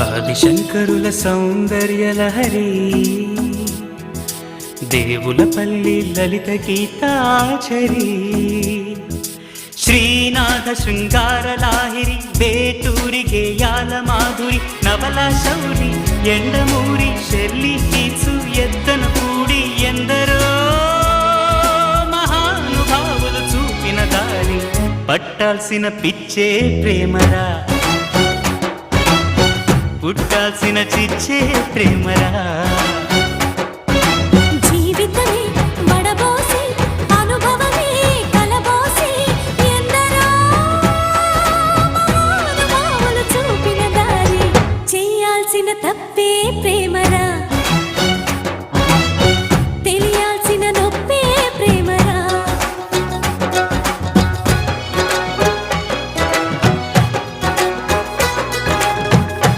ఆదిశంకరుల సౌందర్య లహరి దేవుల పల్లి లలిత గీతాచరి శ్రీనాథ శృంగార లాహిరి వేటూరి గేయాల మాధురి నవల శౌరి ఎండమూరి షెల్లి కీసు ఎత్తన కూడి ఎందరో మహానుభావులు చూపిన దారి పట్టాల్సిన పిచ్చే ప్రేమరా. పుట్టాల్సిన చిచ్చే ప్రేమరా. జీవితమే వడబోసి అనుభవమే కలబోసి ఎందరో చూపిన దారి చేయాల్సిన తప్పే ప్రేమ.